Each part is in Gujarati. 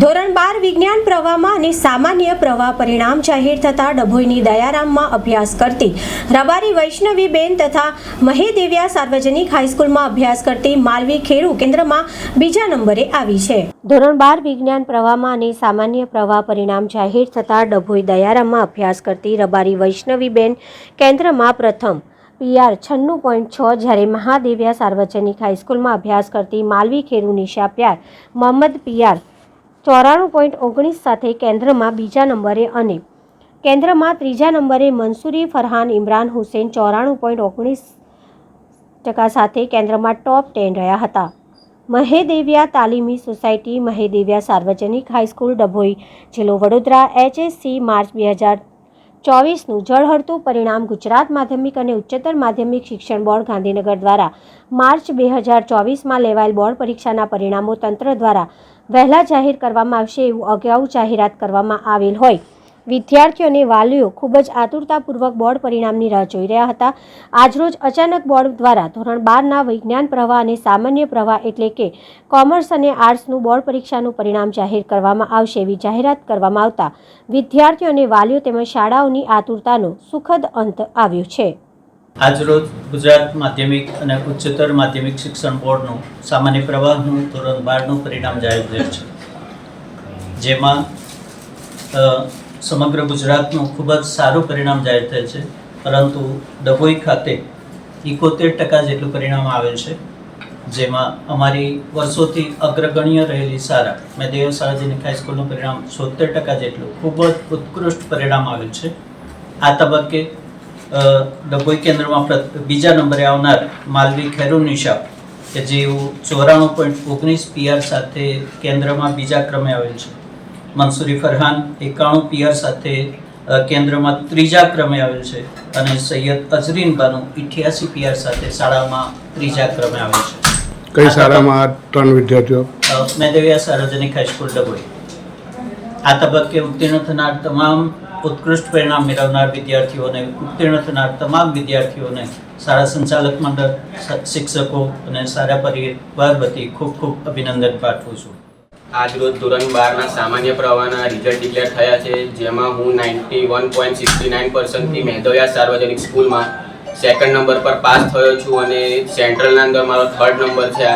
ધોરણ બાર વિજ્ઞાન પ્રવાહમાં અને સામાન્ય પ્રવાહ પરિણામ જાહેર થતાં ડભોઈની દયારામમાં અભ્યાસ કરતી રબારી વૈષ્ણવીબેન તથા મહેદેવ્યા સાર્વજનિક હાઈસ્કૂલમાં અભ્યાસ કરતી માલવી ખેડુ કેન્દ્રમાં બીજા નંબરે આવી છે. ધોરણ બાર વિજ્ઞાન પ્રવાહમાં અને સામાન્ય પ્રવાહ પરિણામ જાહેર થતાં ડભોઈ દયારામમાં અભ્યાસ કરતી રબારી વૈષ્ણવીબેન કેન્દ્રમાં પ્રથમ પીઆર છન્નું પોઈન્ટ છ જ્યારે મહાદેવ્યા સાર્વજનિક હાઈસ્કૂલમાં અભ્યાસ કરતી માલવી ખેરુ નિશા પ્યાર, મોહમ્મદ પીઆર ચોરાણું પોઈન્ટ ઓગણીસ સાથે કેન્દ્રમાં બીજા નંબરે અને કેન્દ્રમાં ત્રીજા નંબરે મંસૂરી ફરહાન ઇમરાન હુસેન ચોરાણું પોઈન્ટ ઓગણીસ ટકા સાથે કેન્દ્રમાં ટોપ ટેન રહ્યા હતા. મહેદેવ્યા તાલીમી સોસાયટી મહેદેવ્યા સાર્વજનિક હાઈસ્કૂલ ડભોઈ, જિલ્લો વડોદરા, એચએસસી માર્ચ બે હજાર ચોવીસનું જળહળતું પરિણામ ગુજરાત માધ્યમિક અને ઉચ્ચતર માધ્યમિક શિક્ષણ બોર્ડ ગાંધીનગર દ્વારા માર્ચ બે હજાર ચોવીસમાં લેવાયેલ બોર્ડ પરીક્ષાના પરિણામો તંત્ર દ્વારા વહેલા જાહેર કરવામાં આવશે એવું અગાઉ જાહેરાત કરવામાં આવેલ હોય. વિદ્યાર્થીઓ અને વાલીઓ ખૂબ જ આતુરતાપૂર્વક બોર્ડ પરિણામની રાહ જોઈ રહ્યા હતા. આજરોજ અચાનક બોર્ડ દ્વારા ધોરણ બારના વિજ્ઞાન પ્રવાહ અને સામાન્ય પ્રવાહ એટલે કે કોમર્સ અને આર્ટ્સનું બોર્ડ પરીક્ષાનું પરિણામ જાહેર કરવામાં આવશે એવી જાહેરાત કરવામાં આવતા વિદ્યાર્થીઓ અને વાલીઓ તેમજ શાળાઓની આતુરતાનો સુખદ અંત આવ્યો છે. આજરોજ ગુજરાત માધ્યમિક અને ઉચ્ચતર માધ્યમિક શિક્ષણ બોર્ડનું સામાન્ય પ્રવાહનું ધોરણ બારનું પરિણામ જાહેર થયું છે. જેમાં સમગ્ર ગુજરાતનું ખૂબ જ સારું પરિણામ જાહેર થયેલ છે. પરંતુ ડભોઈ ખાતે એકોતેર ટકા જેટલું પરિણામ આવેલ છે, જેમાં અમારી વર્ષોથી અગ્રગણ્ય રહેલી શાળા મેદેવ સાર્વજનિક હાઈસ્કૂલનું પરિણામ છોતેર ટકા જેટલું ખૂબ જ ઉત્કૃષ્ટ પરિણામ આવેલ છે. આ તબક્કે ડભોઈ કેન્દ્રમાં બીજા નંબરે આવનાર માલવી ખેરુ નિશા કે જેઓ ચોરાણું પોઈન્ટ ઓગણીસ પીઆર સાથે કેન્દ્રમાં બીજા ક્રમે આવેલ છે. મંસૂરી ફરહાન એકાણું પીઆર સાથે કેન્દ્રમાં ત્રીજા ક્રમે આવેલ છે અને સૈયદ અઝરીન બાનુ ઇઠ્યાસી પીઆર સાથે શાળામાં ત્રીજા ક્રમે આવેલ છે. કઈ શાળામાં ત્રણ વિદ્યાર્થીઓ? મેદેવિયા સાર્વજનિક હાઈસ્કૂલ ડબોઈ આ તબક્કે ઉત્તીર્ણ થનાર તમામ ઉત્કૃષ્ટ પરિણામ મેળવનાર વિદ્યાર્થીઓને ઉત્તીર્ણ થનાર તમામ વિદ્યાર્થીઓને શાળા સંચાલક મંડળ શિક્ષકો અને સારા પરિવાર વતી ખૂબ ખૂબ અભિનંદન પાઠવું છું. આજરોજ ધોરણ બારના સામાન્ય પ્રવાહના રિઝલ્ટ ડિક્લેર થયા છે, જેમાં હું ninety one point sixty nine પર્સન્ટથી મેઘોયા સાર્વજનિક સ્કૂલમાં સેકન્ડ નંબર પર પાસ થયો છું અને સેન્ટ્રલના અંદર મારો થર્ડ નંબર છે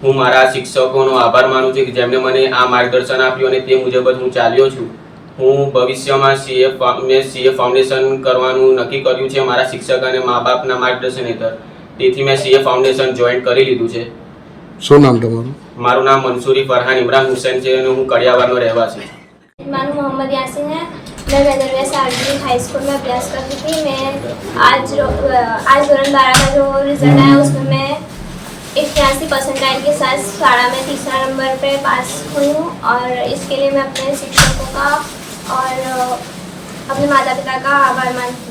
હું મારા શિક્ષકોનો આભાર માનું છું કે જેમણે મને આ માર્ગદર્શન આપ્યું અને તે મુજબ જ હું ચાલ્યો છું. હું ભવિષ્યમાં સીએ મેં સીએ ફાઉન્ડેશન કરવાનું નક્કી કર્યું છે મારા શિક્ષક અને મા બાપના માર્ગદર્શન હેઠળ. તેથી મેં સીએ ફાઉન્ડેશન જોઈન કરી લીધું છે. શું નામ તમારું મારું નામ મંસૂરી ફરહાન ઇમરાન હુસૈન છે અને હું કડિયાવારનો રહેવાસી છું मानू मोहम्मद यासिन है मैं वेदरविया सार्वजनिक हाई स्कूल में अभ्यास करती थी मैं आज रो- आज धोरण बारह का जो रिजल्ट आया उसमें मैं इक्यासी परसेंटाइल के साथ शाला में तीसरा नंबर पे पास हुई हूँ और इसके लिए मैं अपने शिक्षकों का और अ, अपने माता पिता का आभार मानती हूँ